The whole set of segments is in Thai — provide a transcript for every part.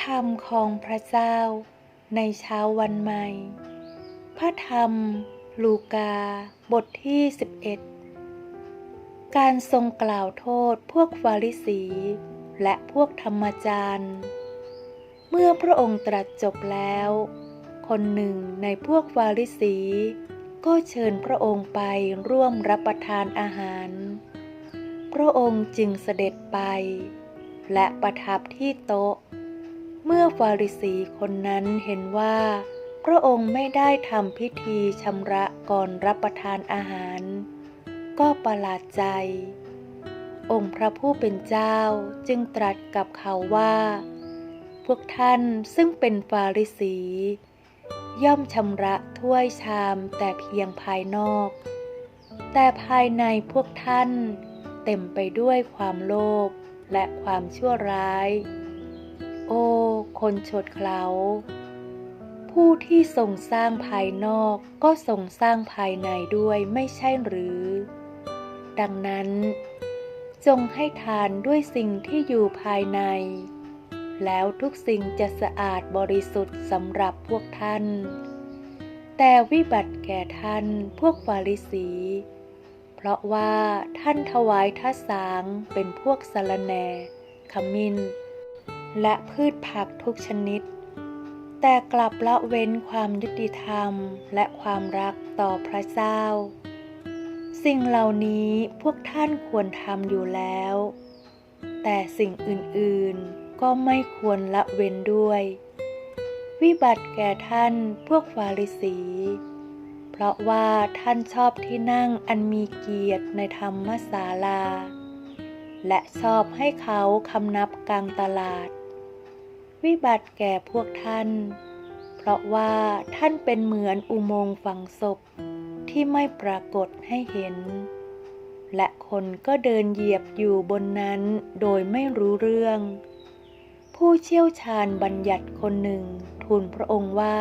คำของพระเจ้า ในเช้าวันใหม่ พระธรรม ลูกา บทที่ 11 การทรงกล่าวโทษพวกฟาริสี และพวกธรรมจารย์ เมื่อพระองค์ตรัสจบแล้ว คนหนึ่งในพวกฟาริสี ก็เชิญพระองค์ไปร่วมรับประทานอาหาร พระองค์จึงเสด็จไปและประทับที่โต๊ะ เมื่อฟาริสีคนนั้นเห็นว่า พระองค์ไม่ได้ทำพิธีชำระก่อนรับประทานอาหาร ก็ประหลาดใจ องค์พระผู้เป็นเจ้าจึงตรัสกับเขาว่า พวกท่านซึ่งเป็นฟาริสี ย่อมชำระถ้วยชามแต่เพียงภายนอก แต่ภายในพวกท่านเต็มไปด้วยความโลภและความชั่วร้าย โอ้ คนโฉดเขลาผู้ที่ทรงสร้างภายนอกก็ทรงสร้างภายในด้วยไม่ใช่หรือ ดังนั้น จงให้ทานด้วยสิ่งที่อยู่ภายใน แล้วทุกสิ่งจะสะอาดบริสุทธิ์สำหรับพวกท่าน แต่วิบัติแก่ท่านพวกฟาริสี เพราะว่าท่านถวายทัสสางเป็นพวกสะรแหนขมิ้น และพืชผักทุกชนิด แต่กลับละเว้นความยุติธรรมและความรักต่อพระเจ้า สิ่งเหล่านี้พวกท่านควรทำอยู่แล้ว แต่สิ่งอื่นๆก็ไม่ควรละเว้นด้วย วิบัติแก่ท่านพวกฟาริสี เพราะว่าท่านชอบที่นั่งอันมีเกียรติในธรรมศาลาและชอบให้เขาคำนับกลางตลาด วิบัติแก่พวกท่าน เพราะว่าท่านเป็นเหมือนอุโมงค์ฝังศพที่ไม่ปรากฏให้เห็น และคนก็เดินเหยียบอยู่บนนั้นโดยไม่รู้เรื่อง ผู้เชี่ยวชาญบัญญัติคนหนึ่งทูลพระองค์ว่า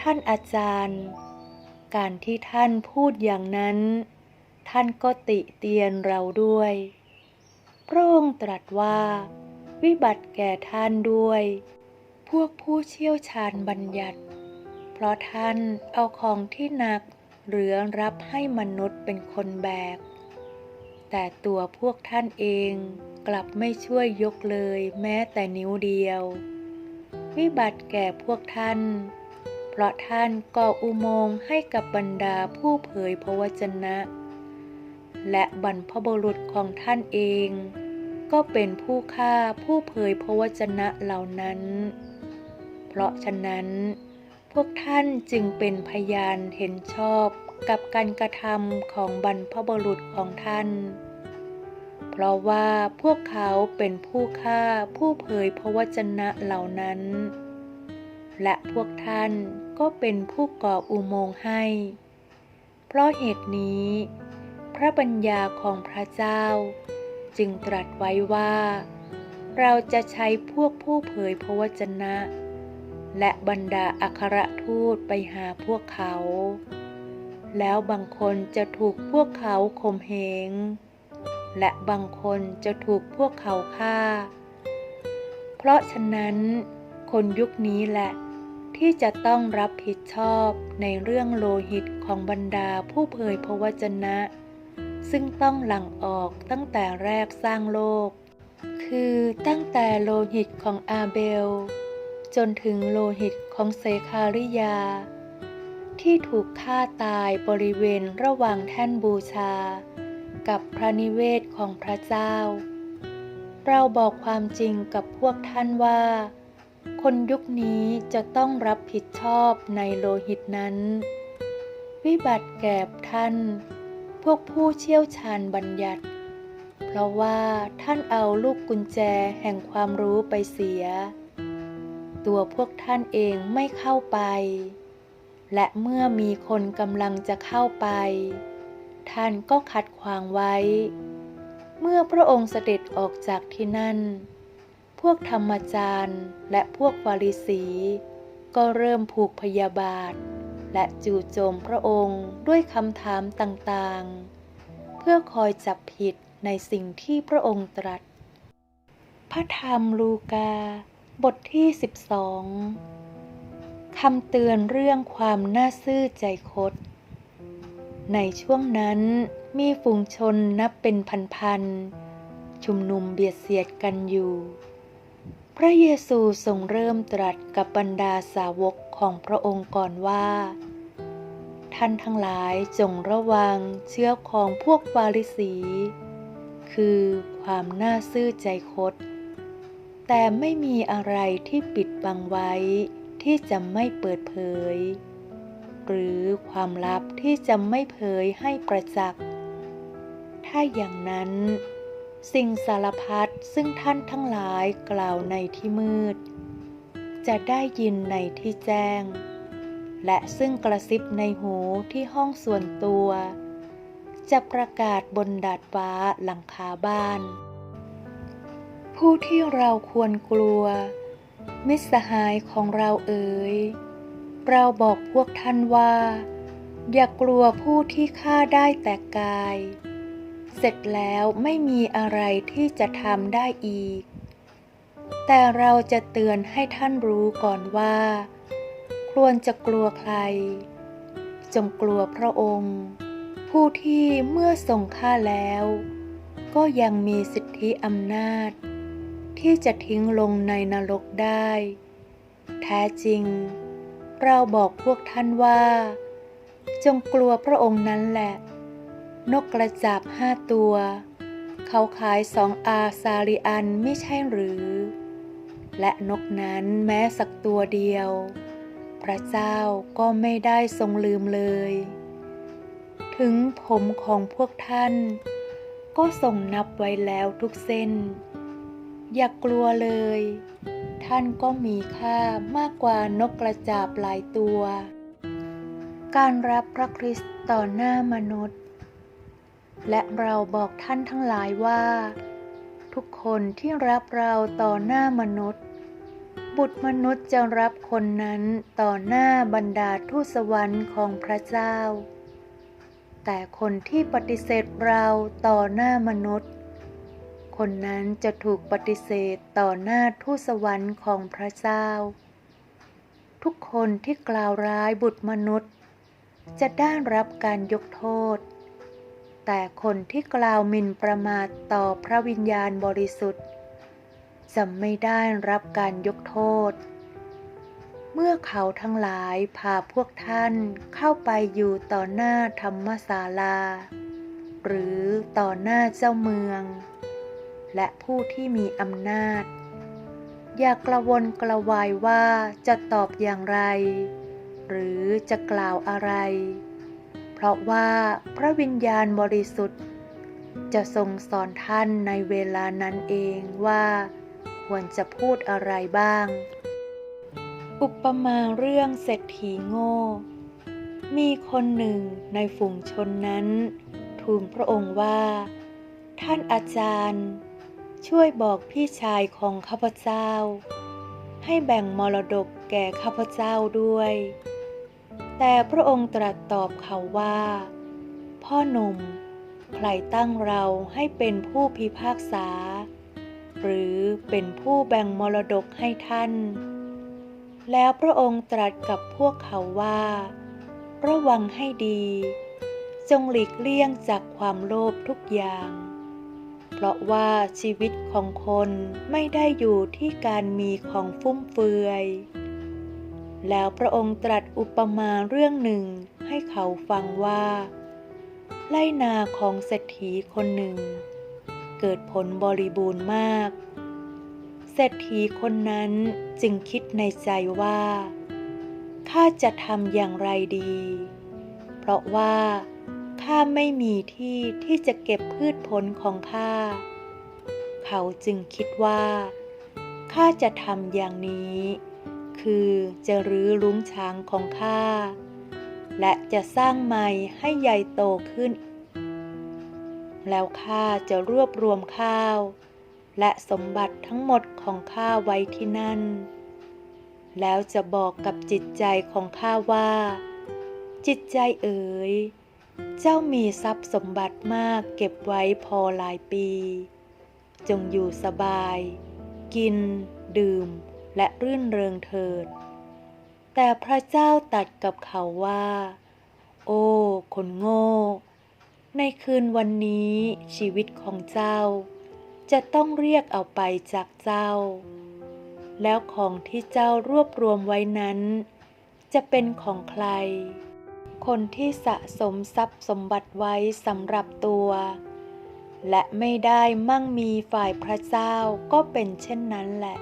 ท่านอาจารย์ การที่ท่านพูดอย่างนั้น ท่านก็ติเตียนเราด้วย พระองค์ตรัสว่า วิบัติแก่ท่านด้วย พวกผู้เชี่ยวชาญบัญญัติ เพราะท่านเอาของที่หนักหรือรับให้มนุษย์เป็นคนแบก แต่ตัวพวกท่านเองกลับไม่ช่วยยกเลยแม้แต่นิ้วเดียว วิบัติแก่พวกท่าน เพราะท่านก่ออุโมงค์ให้กับบรรดาผู้เผยพระวจนะ และบรรพบุรุษของท่านเอง ก็เป็นผู้ฆ่าผู้เผยพระวจนะเหล่านั้น เพราะฉะนั้นพวกท่านจึงเป็นพยานเห็นชอบกับการกระทำของบรรพบุรุษของท่าน เพราะว่าพวกเขาเป็นผู้ฆ่าผู้เผยพระวจนะเหล่านั้น และพวกท่านก็เป็นผู้ก่ออุโมงค์ให้ เพราะเหตุนี้ พระปัญญาของพระเจ้า จึงตรัสไว้ว่า เราจะใช้พวกผู้เผยพระวจนะ และบรรดาอัครทูตไปหาพวกเขา แล้วบางคนจะถูกพวกเขาข่มเหง และบางคนจะถูกพวกเขาฆ่า เพราะฉะนั้นคนยุคนี้แหละที่จะต้องรับผิดชอบในเรื่องโลหิตของบรรดาผู้เผยพระวจนะ ซึ่งต้องหลั่งออกตั้งแต่แรกสร้างโลก คือตั้งแต่โลหิตของอาเบล จนถึงโลหิตของเซคาริยา ที่ถูกฆ่าตายบริเวณระหว่างแท่นบูชา กับพระนิเวศของพระเจ้า เราบอกความจริงกับพวกท่านว่า คนยุคนี้จะต้องรับผิดชอบในโลหิตนั้น วิบัติแก่ท่าน พวกผู้เชี่ยวชาญบัญญัติ เพราะว่าท่านเอาลูกกุญแจแห่งความรู้ไปเสีย ตัวพวกท่านเองไม่เข้าไป และเมื่อมีคนกำลังจะเข้าไป ท่านก็ขัดขวางไว้ เมื่อพระองค์เสด็จออกจากที่นั่น พวกธรรมจารย์และพวกฟาริสี ก็เริ่มผูกพยาบาท และจู่โจมพระองค์ด้วยคำถามต่างๆ เพื่อคอยจับผิดในสิ่งที่พระองค์ตรัส พระธรรมลูกา บทที่ 12 คำเตือนเรื่องความน่าซื่อใจคด ในช่วงนั้นมีฝูงชนนับเป็นพันๆ ชุมนุมเบียดเสียดกันอยู่ พระเยซูทรงเริ่มตรัสกับบรรดาสาวกของพระองค์ก่อนว่า ท่านทั้งหลายจงระวังเชื้อของพวกฟาริสี คือความน่าซื่อใจคด แต่ไม่มีอะไรที่ปิดบังไว้ที่จะไม่เปิดเผย หรือความลับที่จะไม่เผยให้ประจักษ์ ถ้าอย่างนั้น สิ่งสารพัดซึ่งท่านทั้งหลายกล่าวในที่มืด จะได้ยินในที่แจ้ง และซึ่งกระซิบในหูที่ห้องส่วนตัว จะประกาศบนดาดฟ้าหลังคาบ้าน ผู้ที่เราควรกลัว มิตรสหายของเราเอ๋ยเราบอกพวกท่านว่า อย่ากลัวผู้ที่ฆ่าได้แต่กาย เสร็จแล้วไม่มีอะไรที่จะทำได้อีก แต่เราจะเตือนให้ท่านรู้ก่อนว่า ควรจะกลัวใคร จงกลัวพระองค์ ผู้ที่เมื่อทรงฆ่าแล้ว ก็ยังมีสิทธิอำนาจ ที่จะทิ้งลงในนรกได้ แท้จริง เราบอกพวกท่านว่า จงกลัวพระองค์นั้นแหละ นกกระจาบห้าตัว เขาขายสองอาซาริอันไม่ใช่หรือ และนกนั้นแม้สักตัวเดียว พระเจ้าก็ไม่ได้ทรงลืมเลย ถึงผมของพวกท่าน ก็ทรงนับไว้แล้วทุกเส้น อย่ากกลัวเลย ท่านก็มีค่ามากกว่านกกระจาบหลายตัว การรับพระคริสต์ต่อหน้ามนุษย์ และเราบอกท่านทั้งหลายว่า ทุกคนที่รับเราต่อหน้ามนุษย์ บุตรมนุษย์จะรับคนนั้นต่อหน้าบรรดาทูตสวรรค์ของพระเจ้า แต่คนที่ปฏิเสธเราต่อหน้ามนุษย์ คนนั้นจะถูกปฏิเสธต่อหน้าทูตสวรรค์ของพระเจ้า ทุกคนที่กล่าวร้ายบุตรมนุษย์ จะได้รับการยกโทษ แต่คนที่กล่าวหมิ่นประมาทต่อพระวิญญาณบริสุทธิ์ จะไม่ได้รับการยกโทษ เมื่อเขาทั้งหลายพาพวกท่านเข้าไปอยู่ต่อหน้าธรรมศาลา หรือต่อหน้าเจ้าเมือง และผู้ที่มีอำนาจ อย่ากระวนกระวายว่าจะตอบอย่างไร หรือจะกล่าวอะไร เพราะว่าพระวิญญาณบริสุทธิ์จะทรงสอนท่านในเวลานั้นเองว่า ควรจะพูดอะไรบ้าง อุปมาเรื่องเศรษฐีโง่ มีคนหนึ่งในฝูงชนนั้น ทูลพระองค์ว่า ท่านอาจารย์ ช่วยบอกพี่ชายของข้าพเจ้า ให้แบ่งมรดกแก่ข้าพเจ้าด้วย แต่พระองค์ตรัสตอบเขาว่า พ่อหนุ่มใครตั้งเราให้เป็นผู้พิพากษา หรือเป็นผู้แบ่งมรดกให้ท่าน แล้วพระองค์ตรัสกับพวกเขาว่า ระวังให้ดี จงหลีกเลี่ยงจากความโลภทุกอย่าง เพราะว่าชีวิตของคนไม่ได้อยู่ที่การมีของฟุ่มเฟือย แล้วพระองค์ตรัสอุปมาเรื่องหนึ่งให้เขาฟังว่า ไล่นาของเศรษฐีคนหนึ่ง เกิดผลบริบูรณ์มาก เศรษฐีคนนั้นจึงคิดในใจว่า ข้าจะทำอย่างไรดี เพราะว่าข้าไม่มีที่ที่จะเก็บพืชผลของข้า เขาจึงคิดว่า ข้าจะทำอย่างนี้ คือจะรื้อลุ้งช้างของข้า และจะสร้างใหม่ให้ใหญ่โตขึ้น แล้วข้าจะรวบรวมข้าว และสมบัติทั้งหมดของข้าไว้ที่นั่น แล้วจะบอกกับจิตใจของข้าว่า จิตใจเอ๋ย เจ้ามีทรัพย์สมบัติมากเก็บไว้พอหลายปี จงอยู่สบาย กิน ดื่ม และรื่นเริงเถิด แต่พระเจ้าตัดกับเขาว่า โอ้ คนโง่ ในคืนวันนี้ชีวิตของเจ้า จะต้องเรียกเอาไปจากเจ้า แล้วของที่เจ้ารวบรวมไว้นั้น จะเป็นของใคร คนที่สะสมทรัพย์สมบัติไว้สำหรับตัว และไม่ได้มั่งมีฝ่ายพระเจ้าก็เป็นเช่นนั้นแหละ